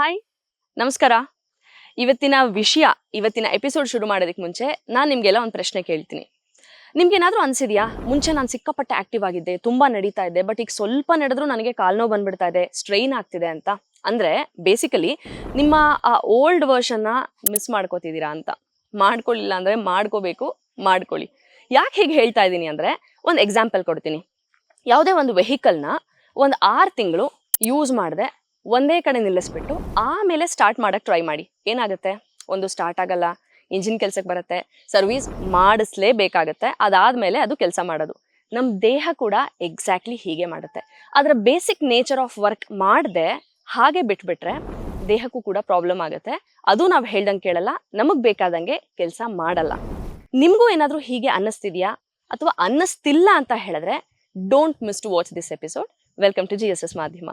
Hi ನಮಸ್ಕಾರ. ಇವತ್ತಿನ ವಿಷಯ, ಇವತ್ತಿನ ಎಪಿಸೋಡ್ ಶುರು ಮಾಡೋದಕ್ಕೆ ಮುಂಚೆ ನಾನು ನಿಮಗೆಲ್ಲ ಒಂದು ಪ್ರಶ್ನೆ ಕೇಳ್ತೀನಿ. ನಿಮ್ಗೇನಾದ್ರೂ ಅನ್ಸಿದ್ಯಾ? ಮುಂಚೆ ನಾನು ಸಿಕ್ಕಾಪಟ್ಟೆ ಆಕ್ಟಿವ್ ಆಗಿದ್ದೆ, ತುಂಬಾ ನಡೀತಾ ಇದ್ದೆ ಬಟ್ ಈಗ ಸ್ವಲ್ಪ ನಡೆದ್ರೂ ನನಗೆ ಕಾಲು ಬಂದ್ಬಿಡ್ತಾ ಇದೆ ಸ್ಟ್ರೈನ್ ಆಗ್ತಿದೆ ಅಂತ. ಅಂದ್ರೆ ಬೇಸಿಕಲಿ ನಿಮ್ಮ, ಆ ಓಲ್ಡ್ ವರ್ಷನ್ನ ಮಿಸ್ ಮಾಡ್ಕೋತಿದ್ದೀರಾ ಅಂತ. ಮಾಡ್ಕೊಳ್ಳಿಲ್ಲ ಅಂದರೆ ಮಾಡ್ಕೋಬೇಕು, ಮಾಡ್ಕೊಳ್ಳಿ. ಯಾಕೆ ಹೇಗೆ ಹೇಳ್ತಾ ಇದ್ದೀನಿ ಅಂದ್ರೆ ಒಂದು ಎಕ್ಸಾಂಪಲ್ ಕೊಡ್ತೀನಿ. ಯಾವುದೇ ಒಂದು ವೆಹಿಕಲ್ನ ಒಂದು ಆರು ತಿಂಗಳು ಯೂಸ್ ಮಾಡದೆ ಒಂದೇ ಕಡೆ ನಿಲ್ಲಿಸ್ಬಿಟ್ಟು ಆಮೇಲೆ ಸ್ಟಾರ್ಟ್ ಮಾಡೋಕ್ಕೆ ಟ್ರೈ ಮಾಡಿ. ಏನಾಗುತ್ತೆ? ಒಂದು ಸ್ಟಾರ್ಟ್ ಆಗಲ್ಲ ಇಂಜಿನ್ ಕೆಲಸಕ್ಕೆ ಬರುತ್ತೆ ಸರ್ವಿಸ್ ಮಾಡಿಸ್ಲೇಬೇಕಾಗತ್ತೆ, ಅದಾದಮೇಲೆ ಅದು ಕೆಲಸ ಮಾಡೋದು. ನಮ್ಮ ದೇಹ ಕೂಡ ಎಕ್ಸಾಕ್ಟ್ಲಿ ಹೀಗೆ ಮಾಡುತ್ತೆ. ಅದರ ಬೇಸಿಕ್ ನೇಚರ್ ಆಫ್ ವರ್ಕ್ ಮಾಡದೆ, ಹಾಗೆ ಬಿಟ್ಬಿಟ್ರೆ ದೇಹಕ್ಕೂ ಕೂಡ ಪ್ರಾಬ್ಲಮ್ ಆಗುತ್ತೆ. ಅದು ನಾವು ಹೇಳ್ದಂಗೆ ಕೇಳಲ್ಲ, ನಮಗೆ ಬೇಕಾದಂಗೆ ಕೆಲಸ ಮಾಡಲ್ಲ. ನಿಮಗೂ ಏನಾದರೂ ಹೀಗೆ ಅನ್ನಿಸ್ತಿದೆಯಾ? ಅಥವಾ ಅನ್ನಿಸ್ತಿಲ್ಲ ಅಂತ ಹೇಳಿದ್ರೆ don't miss to watch this episode welcome to G S S ಮಾಧ್ಯಮ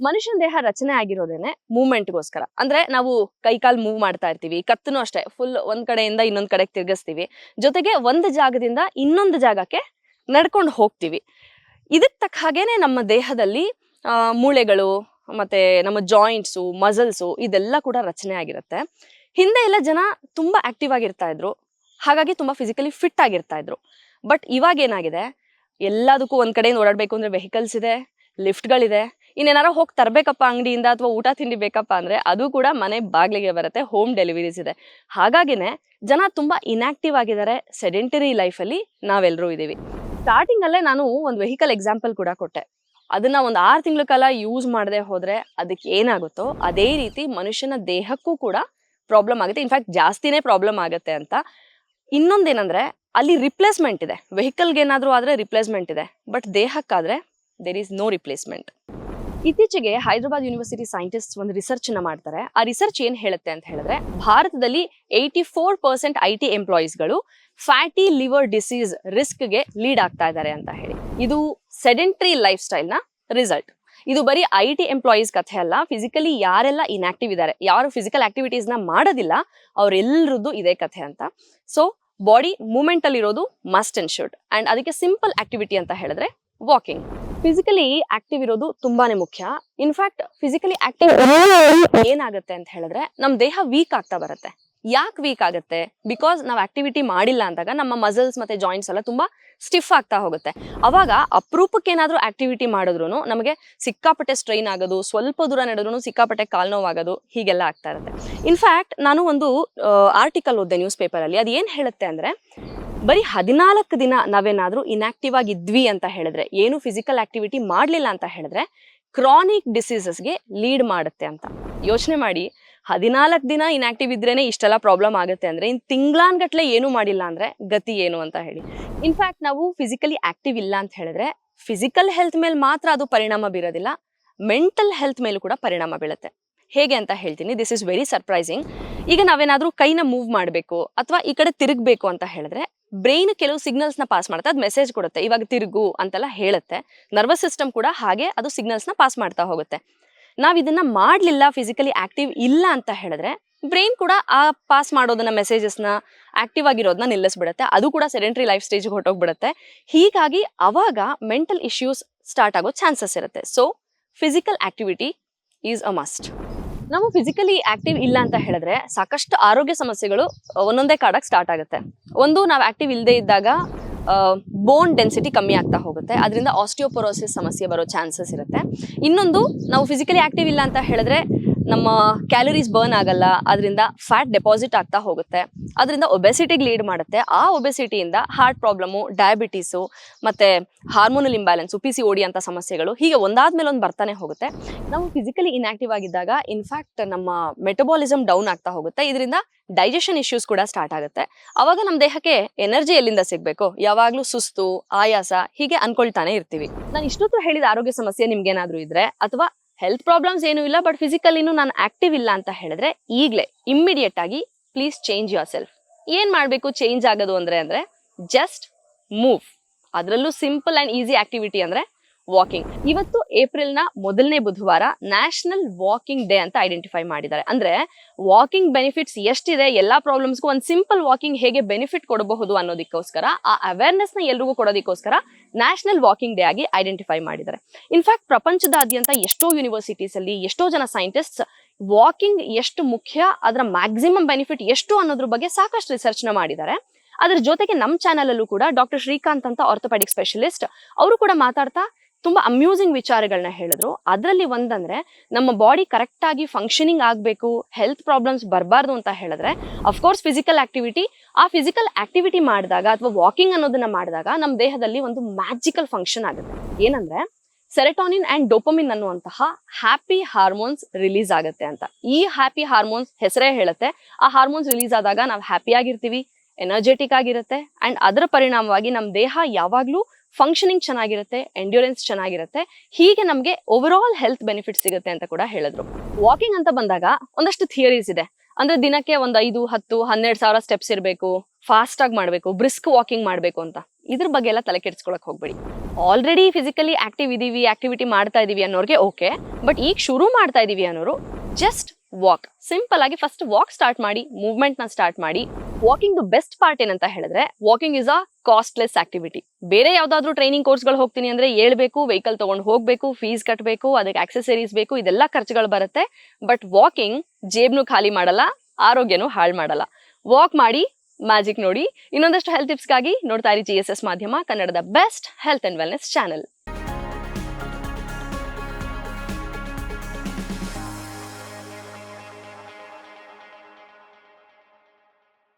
ಮನುಷ್ಯನ ದೇಹ ರಚನೆ ಆಗಿರೋದೇನೆ ಮೂವ್ಮೆಂಟ್ಗೋಸ್ಕರ ಅಂದ್ರೆ ನಾವು ಕೈಕಾಲ್ ಮೂವ್ ಮಾಡ್ತಾ ಇರ್ತೀವಿ ಕತ್ತನು ಅಷ್ಟೇ ಫುಲ್ ಒಂದ್ ಕಡೆಯಿಂದ ಇನ್ನೊಂದ್ ಕಡೆಗೆ ತಿರ್ಗಿಸ್ತೀವಿ. ಜೊತೆಗೆ ಒಂದ್ ಜಾಗದಿಂದ ಇನ್ನೊಂದು ಜಾಗಕ್ಕೆ ನಡ್ಕೊಂಡು ಹೋಗ್ತೀವಿ. ಇದಕ್ ತಕ್ಕ ಹಾಗೇನೆ ನಮ್ಮ ದೇಹದಲ್ಲಿ ಆ, ಮೂಳೆಗಳು ಮತ್ತೆ ನಮ್ಮ ಜಾಯಿಂಟ್ಸು ಮಸಲ್ಸು ಇದೆಲ್ಲ ಕೂಡ ರಚನೆ ಆಗಿರುತ್ತೆ. ಹಿಂದೆ ಎಲ್ಲ ಜನ ತುಂಬಾ ಆಕ್ಟಿವ್ ಆಗಿರ್ತಾ ಇದ್ರು. ಹಾಗಾಗಿ ತುಂಬಾ ಫಿಸಿಕಲಿ ಫಿಟ್ ಆಗಿರ್ತಾ ಇದ್ರು. ಬಟ್ ಇವಾಗ ಏನಾಗಿದೆ? ಎಲ್ಲದಕ್ಕೂ ಒಂದ್ ಕಡೆಯಿಂದ ಓಡಾಡ್ಬೇಕು ಅಂದ್ರೆ ವೆಹಿಕಲ್ಸ್ ಇದೆ ಲಿಫ್ಟ್ಗಳಿದೆ ಇನ್ನೇನಾರ ಹೋಗಿ ತರಬೇಕಪ್ಪ ಅಂಗಡಿಯಿಂದ ಅಥವಾ ಊಟ ತಿಂಡಿ ಬೇಕಪ್ಪ ಅಂದ್ರೆ ಅದು ಕೂಡ ಮನೆ ಬಾಗಿಲಿಗೆ ಬರುತ್ತೆ ಹೋಮ್ ಡೆಲಿವರೀಸ್ ಇದೆ. ಹಾಗಾಗಿನೇ ಜನ ತುಂಬಾ ಇನ್ಆಕ್ಟಿವ್ ಆಗಿದ್ದಾರೆ ಸೆಡೆಂಟರಿ ಲೈಫಲ್ಲಿ ನಾವೆಲ್ಲರೂ ಇದ್ದೀವಿ. ಸ್ಟಾರ್ಟಿಂಗ್ ಅಲ್ಲೇ ನಾನು ಒಂದು ವೆಹಿಕಲ್ ಎಕ್ಸಾಂಪಲ್ ಕೂಡ ಕೊಟ್ಟೆ. ಅದನ್ನ ಒಂದು ಆರು ತಿಂಗಳ ಕಾಲ ಯೂಸ್ ಮಾಡದೆ ಹೋದ್ರೆ ಅದಕ್ಕೆ ಏನಾಗುತ್ತೋ ಅದೇ ರೀತಿ ಮನುಷ್ಯನ ದೇಹಕ್ಕೂ ಕೂಡ ಪ್ರಾಬ್ಲಮ್ ಆಗುತ್ತೆ. ಇನ್ಫ್ಯಾಕ್ಟ್ ಜಾಸ್ತಿನೇ ಪ್ರಾಬ್ಲಮ್ ಆಗುತ್ತೆ ಅಂತ. ಇನ್ನೊಂದೇನಂದ್ರೆ ಅಲ್ಲಿ ರಿಪ್ಲೇಸ್ಮೆಂಟ್ ಇದೆ. ವೆಹಿಕಲ್ಗೆ ಏನಾದರೂ ಆದರೆ ರಿಪ್ಲೇಸ್ಮೆಂಟ್ ಇದೆ. ಬಟ್ ದೇಹಕ್ಕಾದ್ರೆ ದೇರ್ ಈಸ್ ನೋ ರಿಪ್ಲೇಸ್ಮೆಂಟ್ ಇತ್ತೀಚೆಗೆ ಹೈದರಾಬಾದ್ ಯೂನಿವರ್ಸಿಟಿ ಸೈಂಟಿಸ್ಟ್ ಒಂದು ರಿಸರ್ಚ್ನ ಮಾಡ್ತಾರೆ. ಆ ರಿಸರ್ಚ್ ಏನ್ ಹೇಳುತ್ತೆ ಅಂತ ಹೇಳಿದ್ರೆ ಭಾರತದಲ್ಲಿ eighty four percent I T ಎಂಪ್ಲಾಯೀಸ್ಗಳು fatty liver disease ರಿಸ್ಕ್ಗೆ ಲೀಡ್ ಆಗ್ತಾ ಇದ್ದಾರೆ ಅಂತ ಹೇಳಿ. ಇದು ಸೆಡೆಂಟ್ರಿ ಲೈಫ್ ಸ್ಟೈಲ್ನ ರಿಸಲ್ಟ್ ಇದು ಬರೀ ಐ ಟಿ ಎಂಪ್ಲಾಯೀಸ್ ಕಥೆ ಅಲ್ಲ. ಫಿಸಿಕಲಿ ಯಾರೆಲ್ಲ ಇನ್ಆಕ್ಟಿವ್ ಇದ್ದಾರೆ ಯಾರು ಫಿಸಿಕಲ್ ಆಕ್ಟಿವಿಟೀಸ್ನ ಮಾಡೋದಿಲ್ಲ ಅವರೆಲ್ಲರದ್ದು ಇದೇ ಕಥೆ ಅಂತ. ಸೊ ಬಾಡಿ ಮೂಮೆಂಟ್ ಅಲ್ಲಿ ಇರೋದು ಮಸ್ಟ್ ಅಂಡ್ ಶುಡ್ ಅಂಡ್ ಅದಕ್ಕೆ ಸಿಂಪಲ್ ಆಕ್ಟಿವಿಟಿ ಅಂತ ಹೇಳಿದ್ರೆ ವಾಕಿಂಗ್ ಫಿಸಿಕಲಿ ಆಕ್ಟಿವ್ ಇರೋದು ತುಂಬಾನೇ ಮುಖ್ಯ. ಇನ್ಫ್ಯಾಕ್ಟ್ ಫಿಸಿಕಲಿ ಆಕ್ಟಿವ್ ಏನಾಗುತ್ತೆ ಅಂತ ಹೇಳಿದ್ರೆ ನಮ್ ದೇಹ ವೀಕ್ ಆಗ್ತಾ ಬರುತ್ತೆ. ಯಾಕೆ ವೀಕ್ ಆಗುತ್ತೆ? ಬಿಕಾಸ್ ನಾವು ಆಕ್ಟಿವಿಟಿ ಮಾಡಿಲ್ಲ ಅಂದಾಗ ನಮ್ಮ ಮಸಲ್ಸ್ ಮತ್ತೆ ಜಾಯಿಂಟ್ಸ್ ಎಲ್ಲ ತುಂಬಾ ಸ್ಟಿಫ್ ಆಗ್ತಾ ಹೋಗುತ್ತೆ. ಅವಾಗ ಅಪರೂಪಕ್ಕೆ ಏನಾದರೂ ಆಕ್ಟಿವಿಟಿ ಮಾಡಿದ್ರು ನಮಗೆ ಸಿಕ್ಕಾಪಟ್ಟೆ ಸ್ಟ್ರೈನ್ ಆಗೋದು, ಸ್ವಲ್ಪ ದೂರ ನಡೆದ್ರು ಸಿಕ್ಕಾಪಟ್ಟೆ ಕಾಲ್ ನೋವಾಗೋದು, ಹೀಗೆಲ್ಲ ಆಗ್ತಾ ಇರುತ್ತೆ. ಇನ್ಫ್ಯಾಕ್ಟ್ ನಾನು ಒಂದು ಆರ್ಟಿಕಲ್ ಓದ್ದೆ ನ್ಯೂಸ್ ಪೇಪರಲ್ಲಿ ಅದು ಏನು ಹೇಳುತ್ತೆ ಅಂದ್ರೆ, ಬರೀ ಹದಿನಾಲ್ಕು ದಿನ ನಾವೇನಾದರೂ ಇನ್ಆಕ್ಟಿವ್ ಆಗಿದ್ವಿ ಅಂತ ಹೇಳಿದ್ರೆ, ಏನು ಫಿಸಿಕಲ್ ಆಕ್ಟಿವಿಟಿ ಮಾಡಲಿಲ್ಲ ಅಂತ ಹೇಳಿದ್ರೆ ಕ್ರಾನಿಕ್ ಡಿಸೀಸಸ್ಗೆ ಲೀಡ್ ಮಾಡುತ್ತೆ ಅಂತ. ಯೋಚನೆ ಮಾಡಿ ಹದಿನಾಲ್ಕು ದಿನ ಇನ್ಆಕ್ಟಿವ್ ಇದ್ರೇನೆ ಇಷ್ಟೆಲ್ಲ ಪ್ರಾಬ್ಲಮ್ ಆಗುತ್ತೆ ಅಂದ್ರೆ ಇನ್ ತಿಂಗ್ಳಾನ್ಗಟ್ಲೆ ಏನು ಮಾಡಿಲ್ಲ ಅಂದ್ರೆ ಗತಿ ಏನು ಅಂತ ಹೇಳಿ. ಇನ್ಫ್ಯಾಕ್ಟ್ ನಾವು ಫಿಸಿಕಲಿ ಆಕ್ಟಿವ್ ಇಲ್ಲ ಅಂತ ಹೇಳಿದ್ರೆ ಫಿಸಿಕಲ್ ಹೆಲ್ತ್ ಮೇಲೆ ಮಾತ್ರ ಅದು ಪರಿಣಾಮ ಬೀರೋದಿಲ್ಲ ಮೆಂಟಲ್ ಹೆಲ್ತ್ ಮೇಲೂ ಕೂಡ ಪರಿಣಾಮ ಬೀಳುತ್ತೆ. ಹೇಗೆ ಅಂತ ಹೇಳ್ತೀನಿ ದಿಸ್ ಇಸ್ ವೆರಿ ಸರ್ಪ್ರೈಸಿಂಗ್ ಈಗ ನಾವೇನಾದ್ರೂ ಕೈನ ಮೂವ್ ಮಾಡಬೇಕು ಅಥವಾ ಈ ಕಡೆ ತಿರುಗಬೇಕು ಅಂತ ಹೇಳಿದ್ರೆ ಬ್ರೈನ್ ಕೆಲವು ಸಿಗ್ನಲ್ಸ್ನ ಪಾಸ್ ಮಾಡುತ್ತೆ, ಅದು ಮೆಸೇಜ್ ಕೊಡುತ್ತೆ, ಇವಾಗ ತಿರುಗು ಅಂತೆಲ್ಲ ಹೇಳುತ್ತೆ. ನರ್ವಸ್ ಸಿಸ್ಟಮ್ ಕೂಡ ಹಾಗೆ ಅದು ಸಿಗ್ನಲ್ಸ್ನ ಪಾಸ್ ಮಾಡ್ತಾ ಹೋಗುತ್ತೆ. ನಾವ್ ಇದನ್ನ ಮಾಡಲಿಲ್ಲ ಫಿಸಿಕಲಿ ಆಕ್ಟಿವ್ ಇಲ್ಲ ಅಂತ ಹೇಳಿದ್ರೆ ಬ್ರೈನ್ ಕೂಡ ಆ ಪಾಸ್ ಮಾಡೋದನ್ನ ಮೆಸೇಜಸ್ನ ಆಕ್ಟಿವ್ ಆಗಿರೋದನ್ನ ನಿಲ್ಲಿಸ್ಬಿಡುತ್ತೆ. ಅದು ಕೂಡ ಸೆಡೆಂಟ್ರಿ ಲೈಫ್ ಸ್ಟೇಜ್ಗೆ ಹೊಟ್ಟೋಗ್ಬಿಡುತ್ತೆ ಹೀಗಾಗಿ ಅವಾಗ ಮೆಂಟಲ್ ಇಶ್ಯೂಸ್ ಸ್ಟಾರ್ಟ್ ಆಗೋ ಚಾನ್ಸಸ್ ಇರುತ್ತೆ. So physical activity is a must ನಾವು ಫಿಸಿಕಲಿ ಆಕ್ಟಿವ್ ಇಲ್ಲ ಅಂತ ಹೇಳಿದ್ರೆ ಸಾಕಷ್ಟು ಆರೋಗ್ಯ ಸಮಸ್ಯೆಗಳು ಒಂದೊಂದೇ ಕಾಡಕ್ಕೆ ಸ್ಟಾರ್ಟ್ ಆಗುತ್ತೆ. ಒಂದು, ನಾವು ಆಕ್ಟಿವ್ ಇಲ್ಲದೆ ಇದ್ದಾಗ ಬೋನ್ ಡೆನ್ಸಿಟಿ ಕಮ್ಮಿ ಆಗ್ತಾ ಹೋಗುತ್ತೆ. ಅದರಿಂದ ಆಸ್ಟಿಯೋಪೊರೋಸಿಸ್ ಸಮಸ್ಯೆ ಬರೋ ಚಾನ್ಸಸ್ ಇರುತ್ತೆ. ಇನ್ನೊಂದು, ನಾವು ಫಿಸಿಕಲಿ ಆಕ್ಟಿವ್ ಇಲ್ಲ ಅಂತ ಹೇಳಿದ್ರೆ ನಮ್ಮ ಕ್ಯಾಲರೀಸ್ ಬರ್ನ್ ಆಗಲ್ಲ, ಅದರಿಂದ ಫ್ಯಾಟ್ ಡೆಪಾಸಿಟ್ ಆಗ್ತಾ ಹೋಗುತ್ತೆ. ಅದರಿಂದ ಒಬೆಸಿಟಿಗೆ ಲೀಡ್ ಮಾಡುತ್ತೆ. ಆ ಒಬೆಸಿಟಿಯಿಂದ ಹಾರ್ಟ್ ಪ್ರಾಬ್ಲಮು ಡಯಾಬಿಟೀಸು ಮತ್ತು hormonal imbalance P C O D ಅಂತ ಸಮಸ್ಯೆಗಳು ಹೀಗೆ ಒಂದಾದ ಮೇಲೆ ಒಂದು ಬರ್ತಾನೆ ಹೋಗುತ್ತೆ. ನಾವು ಫಿಸಿಕಲಿ ಇನ್ಆಕ್ಟಿವ್ ಆಗಿದ್ದಾಗ ಇನ್ಫ್ಯಾಕ್ಟ್ ನಮ್ಮ ಮೆಟಬಾಲಿಸಮ್ ಡೌನ್ ಆಗ್ತಾ ಹೋಗುತ್ತೆ. ಇದರಿಂದ ಡೈಜೆಷನ್ ಇಶ್ಯೂಸ್ ಕೂಡ ಸ್ಟಾರ್ಟ್ ಆಗುತ್ತೆ. ಅವಾಗ ನಮ್ಮ ದೇಹಕ್ಕೆ ಎನರ್ಜಿ ಎಲ್ಲಿಂದ ಸಿಗಬೇಕು? ಯಾವಾಗಲೂ ಸುಸ್ತು, ಆಯಾಸ ಹೀಗೆ ಅನ್ಕೊಳ್ತಾನೆ ಇರ್ತೀವಿ. ನಾನು ಇಷ್ಟೊತ್ತು ಹೇಳಿದ ಆರೋಗ್ಯ ಸಮಸ್ಯೆ ನಿಮ್ಗೇನಾದ್ರೂ ಇದ್ರೆ, ಅಥವಾ ಹೆಲ್ತ್ ಪ್ರಾಬ್ಲಮ್ಸ್ ಏನೂ ಇಲ್ಲ ಬಟ್ ಫಿಸಿಕಲಿನೂ ನಾನು ಆಕ್ಟಿವ್ ಇಲ್ಲ ಅಂತ ಹೇಳಿದ್ರೆ ಈಗಲೇ ಇಮ್ಮಿಡಿಯೇಟ್ ಆಗಿ ಪ್ಲೀಸ್ ಚೇಂಜ್ ಯುವರ್ ಸೆಲ್ಫ್ ಏನ್ ಮಾಡಬೇಕು ಚೇಂಜ್ ಆಗೋದು ಅಂದ್ರೆ ಅಂದ್ರೆ ಜಸ್ಟ್ ಮೂವ್ ಅದರಲ್ಲೂ ಸಿಂಪಲ್ ಆ್ಯಂಡ್ ಈಸಿ ಆಕ್ಟಿವಿಟಿ ಅಂದ್ರೆ ವಾಕಿಂಗ್ ಇವತ್ತು ಏಪ್ರಿಲ್ನ ಮೊದಲನೇ ಬುಧವಾರ ನ್ಯಾಷನಲ್ ವಾಕಿಂಗ್ ಡೇ ಅಂತ ಐಡೆಂಟಿಫೈ ಮಾಡಿದ್ದಾರೆ. ಅಂದ್ರೆ ವಾಕಿಂಗ್ ಬೆನಿಫಿಟ್ಸ್ ಎಷ್ಟಿದೆ, ಎಲ್ಲಾ ಪ್ರಾಬ್ಲಮ್ಸ್ಗೂ ಒಂದು ಸಿಂಪಲ್ ವಾಕಿಂಗ್ ಹೇಗೆ ಬೆನಿಫಿಟ್ ಕೊಡಬಹುದು ಅನ್ನೋದಕ್ಕೋಸ್ಕರ, ಆ ಅವೇರ್ನೆಸ್ನ ಎಲ್ರಿಗೂ ಕೊಡೋದಕ್ಕೋಸ್ಕರ ನ್ಯಾಷನಲ್ ವಾಕಿಂಗ್ ಡೇ ಆಗಿ ಐಡೆಂಟಿಫೈ ಮಾಡಿದ್ದಾರೆ. ಇನ್ಫ್ಯಾಕ್ಟ್ ಪ್ರಪಂಚದಾದ್ಯಂತ ಎಷ್ಟೋ ಯೂನಿವರ್ಸಿಟೀಸ್ ಅಲ್ಲಿ, ಎಷ್ಟೋ ಜನ ಸೈಂಟಿಸ್ಟ್ ವಾಕಿಂಗ್ ಎಷ್ಟು ಮುಖ್ಯ, ಅದರ ಮ್ಯಾಕ್ಸಿಮಮ್ ಬೆನಿಫಿಟ್ ಎಷ್ಟು ಅನ್ನೋದ್ರ ಬಗ್ಗೆ ಸಾಕಷ್ಟು ರಿಸರ್ಚ್ನ ಮಾಡಿದ್ದಾರೆ. ಅದ್ರ ಜೊತೆಗೆ ನಮ್ಮ ಚಾನಲ್ ಅಲ್ಲೂ ಕೂಡ ಡಾಕ್ಟರ್ ಶ್ರೀಕಾಂತ್ ಅಂತ ಆರ್ಥೋಪೆಡಿಕ್ ಸ್ಪೆಷಲಿಸ್ಟ್ ಅವರು ಕೂಡ ಮಾತಾಡ್ತಾ ತುಂಬಾ ಅಮ್ಯೂಸಿಂಗ್ ವಿಚಾರಗಳನ್ನ ಹೇಳಿದ್ರು. ಅದರಲ್ಲಿ ಒಂದಂದ್ರೆ, ನಮ್ಮ ಬಾಡಿ ಕರೆಕ್ಟ್ ಆಗಿ ಫಂಕ್ಷನಿಂಗ್ ಆಗಬೇಕು ಹೆಲ್ತ್ ಪ್ರಾಬ್ಲಮ್ಸ್ ಬರಬಾರ್ದು ಅಂತ ಹೇಳಿದ್ರೆ ಅಫ್ಕೋರ್ಸ್ ಫಿಸಿಕಲ್ ಆಕ್ಟಿವಿಟಿ ಆ ಫಿಸಿಕಲ್ ಆಕ್ಟಿವಿಟಿ ಮಾಡಿದಾಗ ಅಥವಾ ವಾಕಿಂಗ್ ಅನ್ನೋದನ್ನ ಮಾಡಿದಾಗ ನಮ್ಮ ದೇಹದಲ್ಲಿ ಒಂದು ಮ್ಯಾಜಿಕಲ್ ಫಂಕ್ಷನ್ ಆಗುತ್ತೆ. ಏನಂದ್ರೆ ಸೆರೆಟಾನಿನ್ ಅಂಡ್ ಡೋಪಮಿನ್ ಅನ್ನುವಂತಹ ಹ್ಯಾಪಿ ಹಾರ್ಮೋನ್ಸ್ ರಿಲೀಸ್ ಆಗುತ್ತೆ ಅಂತ. ಈ ಹ್ಯಾಪಿ ಹಾರ್ಮೋನ್ಸ್ ಹೆಸರೇ ಹೇಳುತ್ತೆ. ಆ ಹಾರ್ಮೋನ್ಸ್ ರಿಲೀಸ್ ಆದಾಗ ನಾವು ಹ್ಯಾಪಿ ಆಗಿರ್ತೀವಿ ಎನರ್ಜೆಟಿಕ್ ಆಗಿರುತ್ತೆ ಅಂಡ್ ಅದರ ಪರಿಣಾಮವಾಗಿ ನಮ್ಮ ದೇಹ ಯಾವಾಗ್ಲೂ ಫಂಕ್ಷನಿಂಗ್ ಚೆನ್ನಾಗಿರುತ್ತೆ ಎಂಡ್ಯೂರೆನ್ಸ್ ಚೆನ್ನಾಗಿರುತ್ತೆ, ಹೀಗೆ ನಮಗೆ ಓವರ್ ಆಲ್ ಹೆಲ್ತ್ ಬೆನಿಫಿಟ್ ಸಿಗುತ್ತೆ ಅಂತ ಕೂಡ ಹೇಳಿದ್ರು. ವಾಕಿಂಗ್ ಅಂತ ಬಂದಾಗ ಒಂದಷ್ಟು ಥಿಯರೀಸ್ ಇದೆ. ಅಂದ್ರೆ ದಿನಕ್ಕೆ ಒಂದ್ ಐದು, ಹತ್ತು, ಹನ್ನೆರಡು ಸಾವಿರ ಸ್ಟೆಪ್ಸ್ ಇರಬೇಕು ಫಾಸ್ಟ್ ಆಗಿ ಮಾಡಬೇಕು ಬ್ರಿಸ್ಕ್ ವಾಕಿಂಗ್ ಮಾಡಬೇಕು ಅಂತ. ಇದ್ರ ಬಗ್ಗೆ ಎಲ್ಲ ತಲೆ ಕೆಡಿಸ್ಕೊಳಕ್ ಹೋಗ್ಬೇಡಿ. ಆಲ್ರೆಡಿ ಫಿಸಿಕಲಿ ಆಕ್ಟಿವ್ ಇದೀವಿ ಆಕ್ಟಿವಿಟಿ ಮಾಡ್ತಾ ಇದೀವಿ ಅನ್ನೋರ್ಗೆ ಓಕೆ ಬಟ್ ಈಗ ಶುರು ಮಾಡ್ತಾ ಇದೀವಿ ಅನ್ನೋರು ಜಸ್ಟ್ ವಾಕ್ ಸಿಂಪಲ್ ಆಗಿ ಫಸ್ಟ್ ವಾಕ್ ಸ್ಟಾರ್ಟ್ ಮಾಡಿ ಮೂವ್ಮೆಂಟ್ನ ಸ್ಟಾರ್ಟ್ ಮಾಡಿ ವಾಕಿಂಗ್ ಬೆಸ್ಟ್ ಪಾರ್ಟ್ ಏನಂತ ಹೇಳಿದ್ರೆ walking is a costless activity ಬೇರೆ ಯಾವ್ದಾದ್ರು ಟ್ರೈನಿಂಗ್ ಕೋರ್ಸ್ಗಳು ಹೋಗ್ತೀನಿ ಅಂದ್ರೆ ಹೇಳ್ಬೇಕು ವೆಹಿಕಲ್ ತಗೊಂಡು ಹೋಗ್ಬೇಕು ಫೀಸ್ ಕಟ್ಟಬೇಕು ಅದಕ್ಕೆ ಆಕ್ಸೆಸರೀಸ್ ಬೇಕು, ಇದೆಲ್ಲ ಖರ್ಚುಗಳು ಬರುತ್ತೆ. ಬಟ್ ವಾಕಿಂಗ್ ಜೇಬ್ನು ಖಾಲಿ ಮಾಡಲ್ಲ, ಆರೋಗ್ಯನೂ ಹಾಳು ಮಾಡಲ್ಲ. ವಾಕ್ ಮಾಡಿ ಮ್ಯಾಜಿಕ್ ನೋಡಿ. ಇನ್ನೊಂದಷ್ಟು ಹೆಲ್ತ್ ಟಿಪ್ಸ್ಗಾಗಿ ನೋಡ್ತಾ ಇರಿ ಜಿ ಎಸ್ ಎಸ್ ಮಾಧ್ಯಮ, ಕನ್ನಡದ best health and wellness channel